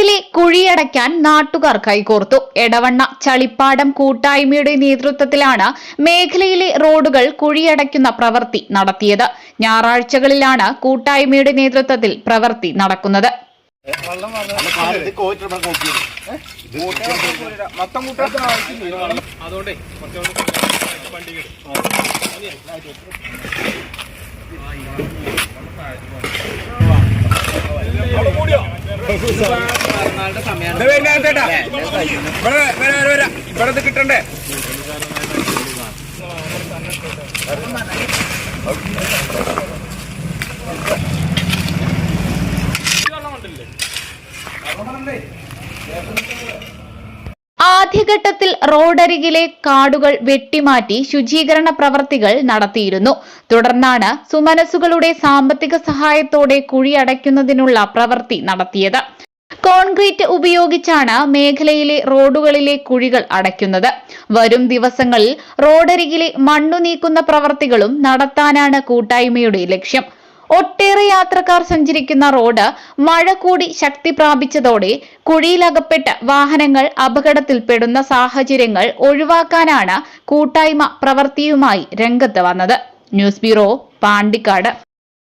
റോഡിലെ കുഴിയടയ്ക്കാൻ നാട്ടുകാർ കൈകോർത്തു. എടവണ്ണ ചളിപ്പാടം കൂട്ടായ്മയുടെ നേതൃത്വത്തിലാണ് മേഖലയിലെ റോഡുകൾ കുഴിയടയ്ക്കുന്ന പ്രവൃത്തി നടത്തിയത്. ഞായറാഴ്ചകളിലാണ് കൂട്ടായ്മയുടെ നേതൃത്വത്തിൽ പ്രവൃത്തി നടക്കുന്നത്. ഇവിടെ കിട്ടണ്ടേ? ആദ്യഘട്ടത്തിൽ റോഡരികിലെ കാടുകൾ വെട്ടിമാറ്റി ശുചീകരണ പ്രവർത്തികൾ നടത്തിയിരുന്നു. തുടർന്നാണ് സുമനസുകളുടെ സാമ്പത്തിക സഹായത്തോടെ കുഴിയടയ്ക്കുന്നതിനുള്ള പ്രവൃത്തി നടത്തിയത്. കോൺക്രീറ്റ് ഉപയോഗിച്ചാണ് മേഖലയിലെ റോഡുകളിലെ കുഴികൾ അടയ്ക്കുന്നത്. വരും ദിവസങ്ങളിൽ റോഡരികിലെ മണ്ണു നീക്കുന്ന പ്രവർത്തികളും നടത്താനാണ് കൂട്ടായ്മയുടെ ലക്ഷ്യം. ഒട്ടേറെ യാത്രക്കാർ സഞ്ചരിക്കുന്ന റോഡ് മഴ കൂടി ശക്തി പ്രാപിച്ചതോടെ കുഴിയിലകപ്പെട്ട് വാഹനങ്ങൾ അപകടത്തിൽപ്പെടുന്ന സാഹചര്യങ്ങൾ ഒഴിവാക്കാനാണ് കൂട്ടായ്മ പ്രവൃത്തിയുമായി രംഗത്ത് വന്നത്. News bureau Pandikkad.